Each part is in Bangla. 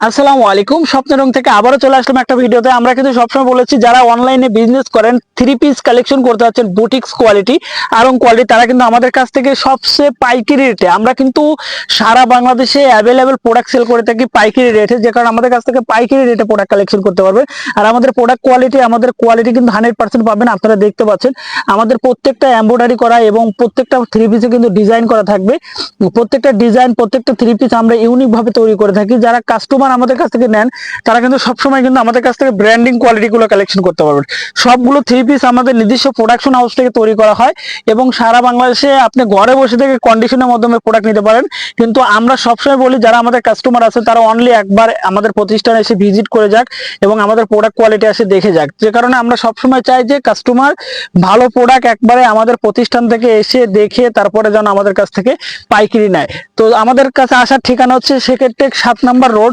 আসসালামু আলাইকুম। স্বপ্নের থেকে আবারও চলে আসলাম একটা ভিডিওতে। আমরা কিন্তু সবসময় বলেছি, যারা অনলাইনে বিজনেস করেন থ্রি পিস কালেকশন করতে যাচ্ছেন বুটিক্স কোয়ালিটি আরং কোয়ালিটি তারা কিন্তু আমাদের কাছ থেকে সবচেয়ে পাইকারি রেটে আমরা কিন্তু সারা বাংলাদেশে অ্যাভেলেবেল প্রোডাক্ট সেল করে থাকি পাইকারি রেটে যে কারণে আমাদের কাছ থেকে পাইকারি রেটে প্রোডাক্ট কালেকশন করতে পারবেন আর আমাদের প্রোডাক্ট কোয়ালিটি আমাদের কোয়ালিটি কিন্তু হান্ড্রেড পার্সেন্ট পাবেন, আপনারা দেখতে পাচ্ছেন। আমাদের প্রত্যেকটা এম্ব্রয়ডারি করা এবং প্রত্যেকটা থ্রি পিসে কিন্তু ডিজাইন করা থাকবে। প্রত্যেকটা ডিজাইন প্রত্যেকটা থ্রি পিস আমরা ইউনিক ভাবে তৈরি করে থাকি। যারা কাস্টমার আমাদের কাছ থেকে নেন, তারা কিন্তু সবসময় কিন্তু আমাদের কাছ থেকে ব্র্যান্ডিং কোয়ালিটি গুলো কালেকশন করতে পারবেন সবগুলো থ্রি পিস আমাদের নিজস্ব প্রোডাকশন হাউস থেকে তৈরি করা হয় এবং সারা বাংলাদেশে আপনি ঘরে বসে থেকে কন্ডিশনের মাধ্যমে প্রোডাক্ট নিতে পারেন। কিন্তু আমরা সবসময় বলি, যারা আমাদের কাস্টমার আছে, তারা অনলি একবার আমাদের প্রতিষ্ঠানে এসে ভিজিট করে যাক এবং আমাদের প্রোডাক্ট কোয়ালিটি এসে দেখে যাক। যে কারণে আমরা সবসময় চাই যে কাস্টমার ভালো প্রোডাক্ট একবারে আমাদের প্রতিষ্ঠান থেকে এসে দেখে তারপরে যেন আমাদের কাছ থেকে পাইকারি নেয়। তো আমাদের কাছে আসার ঠিকানা হচ্ছে সেক্ষেত্রে সাত নম্বর রোড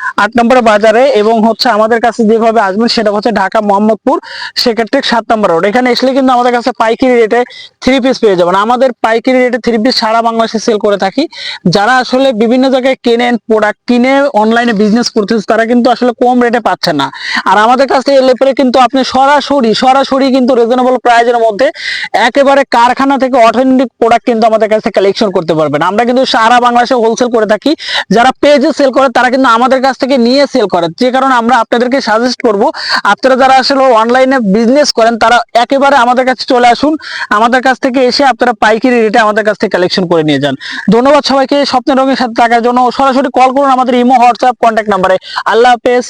আট নম্বর বাজারে এবং হচ্ছে আমাদের কাছে যেভাবে আসবেন সেটা হচ্ছে ঢাকা মোহাম্মদপুর, সেক্ষেত্রে সাত নম্বর রোড। এখানে আসলে কিন্তু আমাদের কাছে পাইকারি রেটে থ্রি পিস পেয়ে যাবেন। আমাদের পাইকারি রেটে থ্রি পিস সারা বাংলাদেশে সেল করে থাকি। যারা আসলে বিভিন্ন জায়গায় কেনেন প্রোডাক্ট কিনে অনলাইনে বিজনেস করতেছে, তারা কিন্তু আসলে কম রেটে পাচ্ছে না। আর আমাদের কাছ এলে পরে কিন্তু আপনি সরাসরি সরাসরি কিন্তু রিজনেবল প্রাইজের মধ্যে একেবারে কারখানা থেকে অথেন্টিক প্রোডাক্ট কিন্তু আমাদের কাছে কালেকশন করতে পারবেন। আমরা কিন্তু সারা বাংলাদেশে হোলসেল করে থাকি। যারা পেজে সেল করে, তারা কিন্তু আমাদের কাছ থেকে নিয়ে সেল করে। যে কারণে আমরা আপনাদেরকে সাজেস্ট করব, আপনারা যারা আসলে অনলাইনে বিজনেস করেন, তারা একেবারে আমাদের কাছে চলে আসুন। আমাদের কাছ থেকে এসে আপনারা পাইকারি রেটে আমাদের কাছ থেকে কালেকশন করে নিয়ে যান। ধন্যবাদ সবাইকে স্বপ্নের রঙের সাথে থাকার জন্য। সরাসরি কল করুন আমাদের ইমো হোয়াটসঅ্যাপ কন্ট্যাক্ট নাম্বারে আল্লাহ হাফেজ।